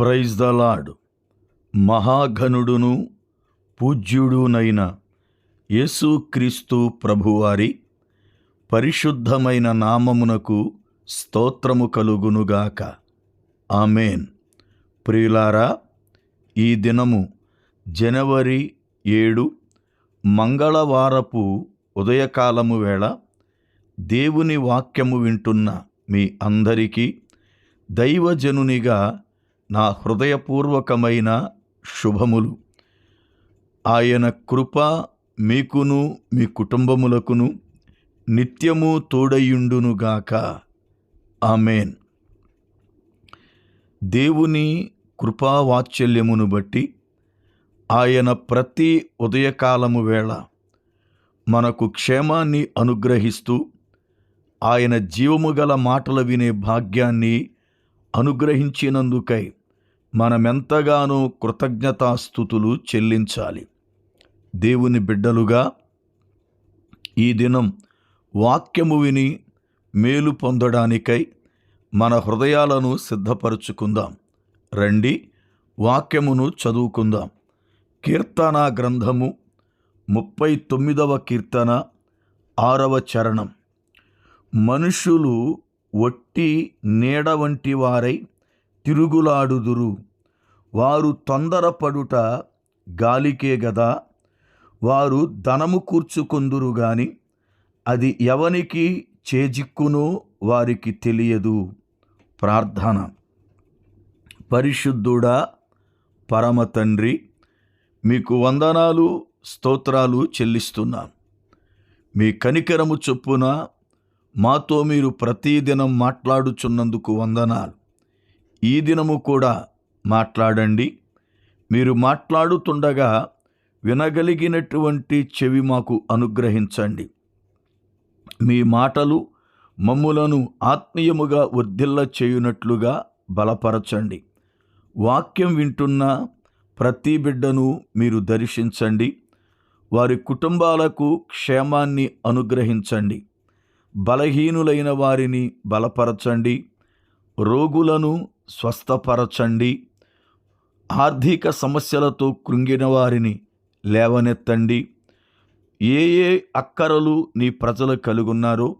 Praise the lord మహాఘనుడును పూజ్యుడునైన యేసుక్రీస్తు ప్రభువారి పరిశుద్ధమైన నామమునకు స్తోత్రము కలుగునుగాక. ఆమెన్. ప్రియులారా ఈ దినము జనవరి ఏడు మంగళవారపు ఉదయకాలము వేళ దేవుని వాక్యము వింటున్న మీ అందరికీ దైవజనునిగా నా హృదయపూర్వకమైన శుభములు. ఆయన కృప మీకును మీ కుటుంబములకును నిత్యము తోడయుండునుగాక ఆమెన్. దేవుని కృపావాత్సల్యమును బట్టి ఆయన ప్రతి ఉదయకాలము వేళ మనకు క్షేమాన్ని అనుగ్రహిస్తూ ఆయన జీవము గల మాటలు వినే భాగ్యాన్ని అనుగ్రహించినందుకై మనమెంతగానో కృతజ్ఞతాస్థుతులు చెల్లించాలి. దేవుని బిడ్డలుగా ఈ దినం వాక్యము విని మేలు పొందడానికై మన హృదయాలను సిద్ధపరుచుకుందాం. రండి వాక్యమును చదువుకుందాం. కీర్తన గ్రంథము ముప్పై తొమ్మిదవ కీర్తన ఆరవ చరణం. మనుషులు ఒట్టి నీడ వంటి వారై తిరుగులాడుదురు. వారు తొందరపడుట గాలికే గదా. వారు ధనము కూర్చుకొందురు గాని అది ఎవనికి చేజిక్కునో వారికి తెలియదు. ప్రార్థన. పరిశుద్ధుడా పరమ తండ్రి మీకు వందనాలు స్తోత్రాలు చెల్లిస్తున్నాను మీ కనికరము చొప్పున మాతో మీరు ప్రతిదినం మాట్లాడుచున్నందుకు వందనాలు. ఈ దినము కూడా మాట్లాడండి. మీరు మాట్లాడుతుండగా వినగలిగినటువంటి చెవి మాకు అనుగ్రహించండి. మీ మాటలు మమ్ములను ఆత్మీయముగా వర్ధిల్ల చేయునట్లుగా బలపరచండి. వాక్యం వింటున్న ప్రతి బిడ్డను మీరు దర్శించండి. వారి కుటుంబాలకు క్షేమాన్ని అనుగ్రహించండి. బలహీనులైన వారిని బలపరచండి. రోగులను స్వస్థపరచండి. ఆర్థిక సమస్యలతో కృంగిన వారిని లేవనెత్తండి. ఏ ఏ అక్కరలు నీ ప్రజలు కలుగున్నారో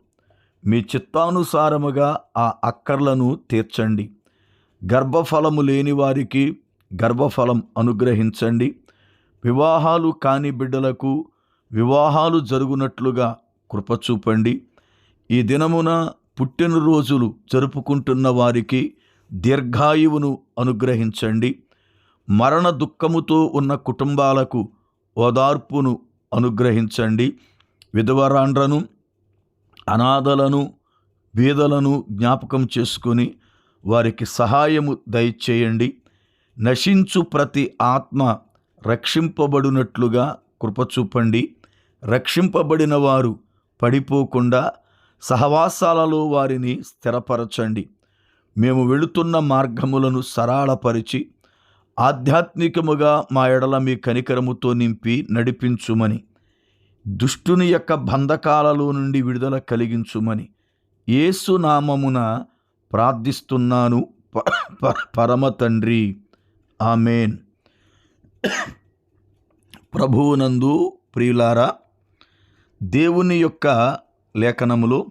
మీ చిత్తానుసారముగా ఆ అక్కర్లను తీర్చండి. గర్భఫలము లేని వారికి గర్భఫలం అనుగ్రహించండి. వివాహాలు కాని బిడ్డలకు వివాహాలు జరుగునట్లుగా కృపచూపండి ఈ దినమున పుట్టినరోజులు జరుపుకుంటున్న వారికి దీర్ఘాయువును అనుగ్రహించండి. మరణ దుఃఖముతో ఉన్న కుటుంబాలకు ఓదార్పును అనుగ్రహించండి. విధవరాండ్రను అనాథలను బీదలను జ్ఞాపకం చేసుకుని వారికి సహాయము దయచేయండి. నశించు ప్రతి ఆత్మ రక్షింపబడినట్లుగా కృపచూపండి రక్షింపబడిన వారు పడిపోకుండా సహవాసాలలో వారిని స్థిరపరచండి. మేము వెళుతున్న మార్గములను సరళపరిచి ఆధ్యాత్మికముగా మా ఎడల మీ కనికరముతో నింపి నడిపించుమని దుష్టుని యొక్క బంధకాలలో నుండి విడుదల కలిగించుమని ఏసునామమున ప్రార్థిస్తున్నాను. పరమ తండ్రి. ఆమెన్. ప్రభువునందు ప్రియులారా దేవుని యొక్క లేఖనములో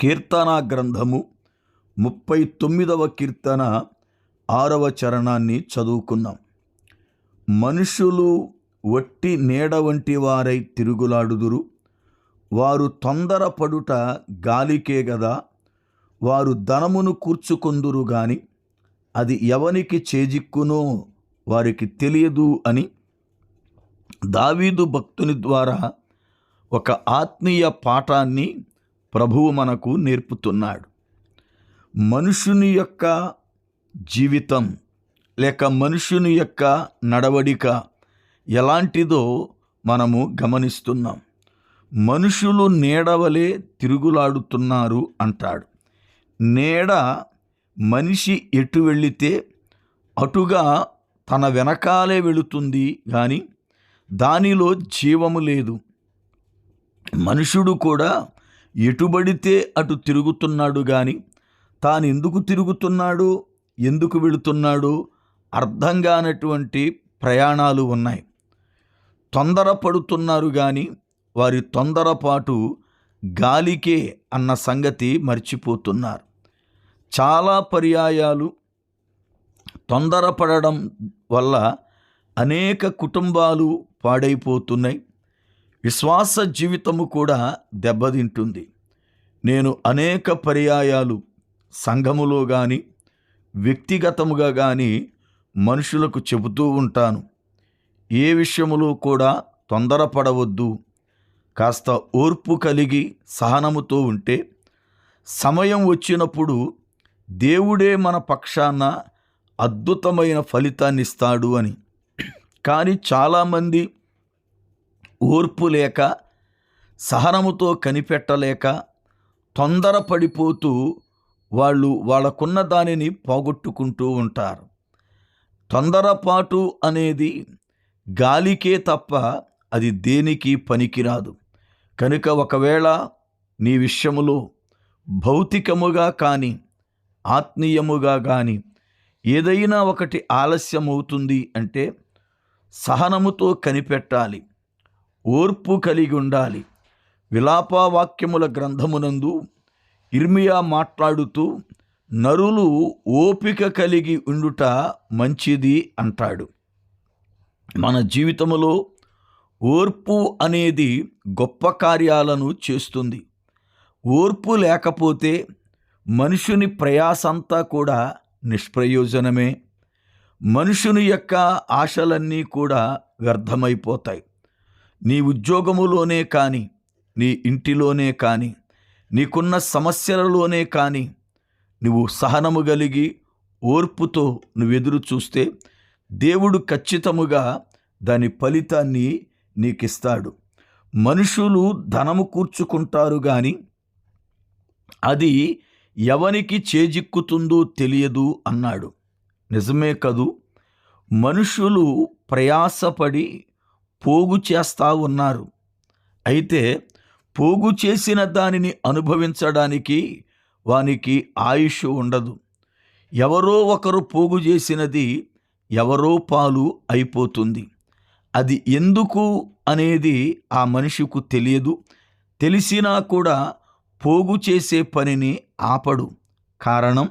కీర్తనా గ్రంథము ముప్పై తొమ్మిదవ కీర్తన ఆరవ చరణాన్ని చదువుకున్నాం. మనుషులు వట్టి నీడ వంటి వారై తిరుగులాడుదురు. వారు తొందరపడుట గాలికే గదా. వారు ధనమును కూర్చుకొందురు గాని అది ఎవనికి చేజిక్కునో వారికి తెలియదు అని దావీదు భక్తుని ద్వారా ఒక ఆత్మీయ పాఠాన్ని ప్రభువు మనకు నేర్పుతున్నాడు. మనుషుని యొక్క జీవితం లేక మనుషుని యొక్క నడవడిక ఎలాంటిదో మనము గమనిస్తున్నాం. మనుషులు నీడవలే తిరుగులాడుతున్నారు అంటాడు. నీడ మనిషి ఎటు వెళితే అటుగా తన వెనకాలే వెళుతుంది కానీ దానిలో జీవము లేదు. మనుషుడు కూడా ఎటుబడితే అటు తిరుగుతున్నాడు కానీ తాను ఎందుకు తిరుగుతున్నాడు? ఎందుకు వెళుతున్నాడో? అర్థం కానటువంటి ప్రయాణాలు ఉన్నాయి. తొందరపడుతున్నారు కానీ వారి తొందరపాటు గాలికే అన్న సంగతి మర్చిపోతున్నారు. చాలా పర్యాయాలు తొందరపడడం వల్ల అనేక కుటుంబాలు పాడైపోతున్నాయి. విశ్వాస జీవితము కూడా దెబ్బతింటుంది. నేను అనేక పర్యాయాలు సంఘములో కానీ వ్యక్తిగతముగా కానీ మనుషులకు చెబుతూ ఉంటాను. ఏ విషయములో కూడా తొందరపడవద్దు. కాస్త ఓర్పు కలిగి సహనముతో ఉంటే సమయం వచ్చినప్పుడు దేవుడే మన పక్షాన అద్భుతమైన ఫలితాన్ని ఇస్తాడు అని. కానీ చాలామంది ఓర్పు లేక సహనముతో కనిపెట్టలేక తొందరపడిపోతూ వాళ్ళు వాళ్ళకున్న దానిని పోగొట్టుకుంటూ ఉంటారు. తొందరపాటు అనేది గాలికే తప్ప అది దేనికి పనికిరాదు. కనుక ఒకవేళ నీ విషయములో భౌతికముగా కానీ ఆత్మీయముగా కానీ ఏదైనా ఒకటి ఆలస్యం అవుతుంది అంటే సహనముతో కనిపెట్టాలి. ఓర్పు కలిగి ఉండాలి. విలాపవాక్యముల గ్రంథమునందు ఇర్మియా మాట్లాడుతూ నరులు ఓపిక కలిగి ఉండుట మంచిది అంటాడు. మన జీవితంలో ఓర్పు అనేది గొప్ప కార్యాలను చేస్తుంది. ఓర్పు లేకపోతే మనుషుని ప్రయాసంతా కూడా నిష్ప్రయోజనమే. మనుషుని యొక్క ఆశలన్నీ కూడా వ్యర్థమైపోతాయి. నీ ఉద్యోగములోనే కానీ నీ ఇంటిలోనే కానీ నీకున్న సమస్యలలోనే కానీ నువ్వు సహనము కలిగి ఓర్పుతో నువ్వు ఎదురు చూస్తే దేవుడు ఖచ్చితముగా దాని ఫలితాన్ని నీకిస్తాడు. మనుషులు ధనము కూర్చుకుంటారు కానీ అది ఎవనికి చేజిక్కుతుందో తెలియదు అన్నాడు. నిజమే కదూ? మనుషులు ప్రయాసపడి పోగు చేస్తా ఉన్నారు. అయితే పోగు చేసిన దానిని అనుభవించడానికి వానికి ఆయుష్ ఉండదు. ఎవరో ఒకరు పోగు చేసినది ఎవరో పాలు అయిపోతుంది. అది ఎందుకు అనేది ఆ మనిషికు తెలియదు. తెలిసినా కూడా పోగు చేసే పనిని ఆపడు. కారణం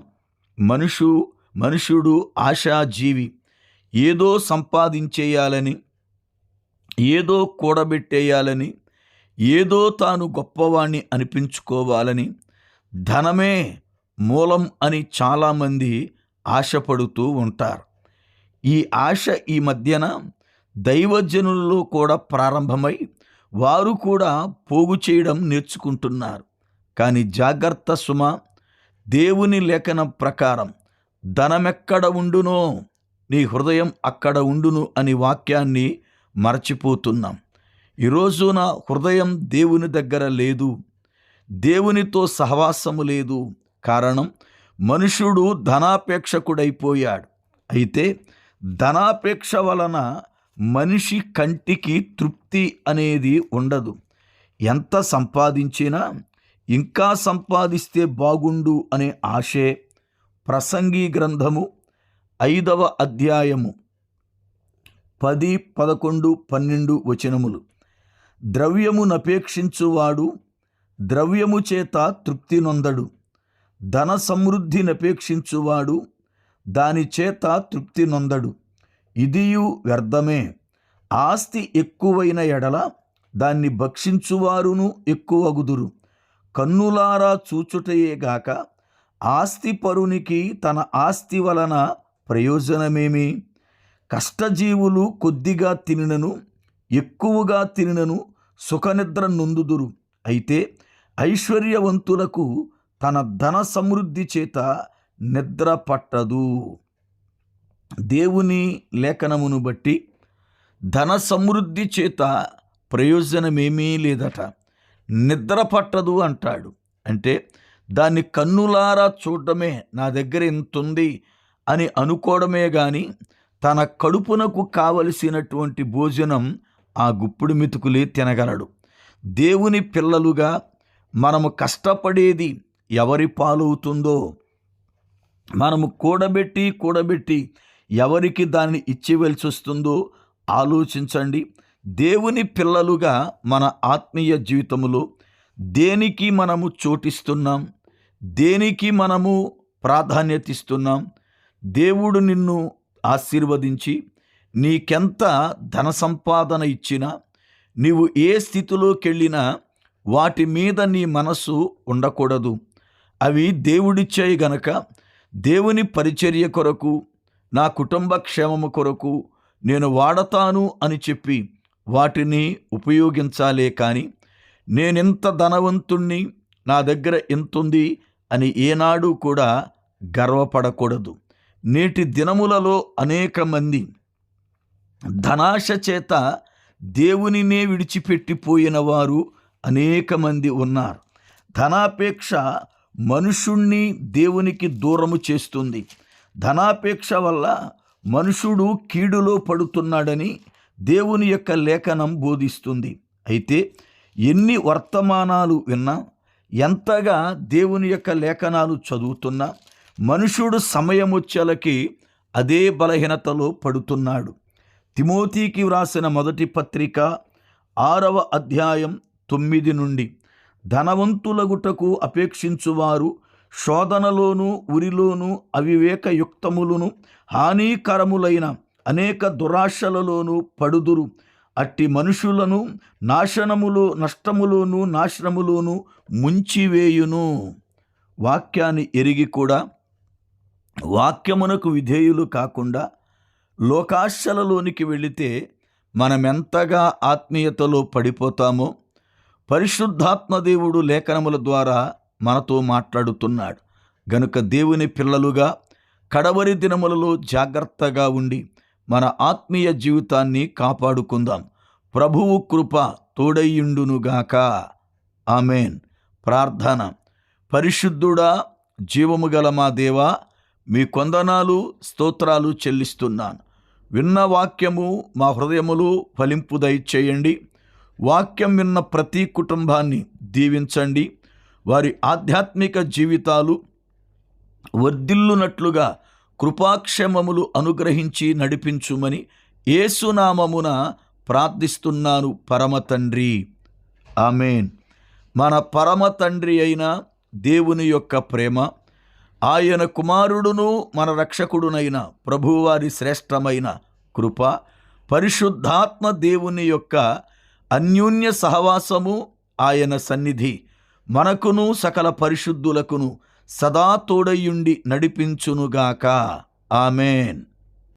మనుషు మనుషుడు ఆశాజీవి. ఏదో సంపాదించేయాలని ఏదో కూడబెట్టేయాలని ఏదో తాను గొప్పవాణ్ణి అనిపించుకోవాలని ధనమే మూలం అని చాలామంది ఆశపడుతూ ఉంటారు. ఈ ఆశ ఈ మధ్యన దైవజనులలో కూడా ప్రారంభమై వారు కూడా పోగు చేయడం నేర్చుకుంటున్నారు. కానీ జాగ్రత్త సుమ దేవుని లేఖనం ప్రకారం ధనమెక్కడ ఉండునో నీ హృదయం అక్కడ ఉండును అని వాక్యాన్ని మరచిపోతున్నాం. ఈరోజు నా హృదయం దేవుని దగ్గర లేదు. దేవునితో సహవాసము లేదు. కారణం మనుషుడు ధనాపేక్షకుడైపోయాడు. అయితే ధనాపేక్ష వలన మనిషి కంటికి తృప్తి అనేది ఉండదు. ఎంత సంపాదించినా ఇంకా సంపాదిస్తే బాగుండు అనే ఆశే. ప్రసంగి గ్రంథము ఐదవ అధ్యాయము పది పదకొండు పన్నెండు వచనములు. ద్రవ్యమునపేక్షించువాడు ద్రవ్యము చేత తృప్తి నొందడు. ధన సమృద్ధినపేక్షించువాడు దాని చేత తృప్తి నొందడు. ఇదియు వ్యర్థమే. ఆస్తి ఎక్కువైన ఎడల దాన్ని భక్షించువారును ఎక్కువగుదురు. కన్నులారా చూచుటయేగాక ఆస్తి పరునికి తన ఆస్తి వలన ప్రయోజనమేమి? కష్టజీవులు కొద్దిగా తినను ఎక్కువగా తినను సుఖనిద్ర నొందుదురు. అయితే ఐశ్వర్యవంతులకు తన ధన సమృద్ధి చేత నిద్ర పట్టదు. దేవుని లేఖనమును బట్టి ధన సమృద్ధి చేత ప్రయోజనమేమీ లేదట. నిద్ర పట్టదు అంటాడు. అంటే దాన్ని కన్నులారా చూడటమే నా దగ్గర ఇంత ఉంది అని అనుకోవడమే కానీ తన కడుపునకు కావలసినటువంటి భోజనం ఆ గుప్పుడు మితుకులే తినగలడు. దేవుని పిల్లలుగా మనము కష్టపడేది ఎవరి పాలవుతుందో మనము కూడబెట్టి కూడబెట్టి ఎవరికి దాన్ని ఇచ్చివలసి వస్తుందో ఆలోచించండి. దేవుని పిల్లలుగా మన ఆత్మీయ జీవితములో దేనికి మనము చోటిస్తున్నాం? దేనికి మనము ప్రాధాన్యత ఇస్తున్నాం? దేవుడు నిన్ను ఆశీర్వదించి నీకెంత ధన సంపాదన ఇచ్చినా నీవు ఏ స్థితిలోకి వెళ్ళినా వాటి మీద నీ మనసు ఉండకూడదు. అవి దేవుడిచ్చాయి గనక దేవుని పరిచర్య కొరకు నా కుటుంబ క్షేమము కొరకు నేను వాడతాను అని చెప్పి వాటిని ఉపయోగించాలే కానీ నేనింత ధనవంతుణ్ణి నా దగ్గర ఎంతుంది అని ఏనాడు కూడా గర్వపడకూడదు. నేటి దినములలో అనేక మంది ధనాశ చేత దేవునినే విడిచిపెట్టిపోయిన వారు అనేక మంది ఉన్నారు. ధనాపేక్ష మనుషుణ్ణి దేవునికి దూరము చేస్తుంది. ధనాపేక్ష వల్ల మనుషుడు కీడులో పడుతున్నాడని దేవుని యొక్క లేఖనం బోధిస్తుంది. అయితే ఎన్ని వర్తమానాలు విన్నా ఎంతగా దేవుని యొక్క లేఖనాలు చదువుతున్నా మనుషుడు సమయం వచ్చేలకి అదే బలహీనతలో పడుతున్నాడు. తిమోతికి వ్రాసిన మొదటి పత్రిక ఆరవ అధ్యాయం తొమ్మిది నుండి. ధనవంతులగుటకు అపేక్షించువారు శోధనలోను ఉరిలోనూ అవివేకయుక్తములను హానికరములైన అనేక దురాశలలోనూ పడుదురు. అట్టి మనుషులను నాశనములో నష్టములోను నాశనములోను ముంచివేయును. వాక్యాన్ని ఎరిగి కూడా వాక్యమునకు విధేయులు కాకుండా లోకాశలలోనికి వెళితే మనమెంతగా ఆత్మీయతలో పడిపోతామో పరిశుద్ధాత్మ దేవుడు లేఖనముల ద్వారా మనతో మాట్లాడుతున్నాడు. గనుక దేవుని పిల్లలుగా కడవరి దినములలో జాగ్రత్తగా ఉండి మన ఆత్మీయ జీవితాన్ని కాపాడుకుందాం. ప్రభువు కృప తోడయ్యుండునుగాక. ఆమెన్. ప్రార్థన. పరిశుద్ధుడా జీవము గల మా దేవా మీ కొందనాలు స్తోత్రాలు చెల్లిస్తున్నాను. విన్న వాక్యము మా హృదయములు ఫలింపు దయచేయండి. వాక్యం విన్న ప్రతి కుటుంబాన్ని దీవించండి. వారి ఆధ్యాత్మిక జీవితాలు వర్ధిల్లునట్లుగా కృపాక్షేమములు అనుగ్రహించి నడిపించుమని ఏసునామమున ప్రార్థిస్తున్నాను పరమ తండ్రి. ఆమెన్. మన పరమ తండ్రి అయిన దేవుని యొక్క ప్రేమ ఆయన కుమారుడును మన రక్షకుడునైన ప్రభువారి శ్రేష్టమైన కృప పరిశుద్ధాత్మ దేవుని యొక్క అన్యోన్య సహవాసము ఆయన సన్నిధి మనకును సకల పరిశుద్ధులకును సదా తోడయుండి నడిపించునుగాక. ఆమెన్.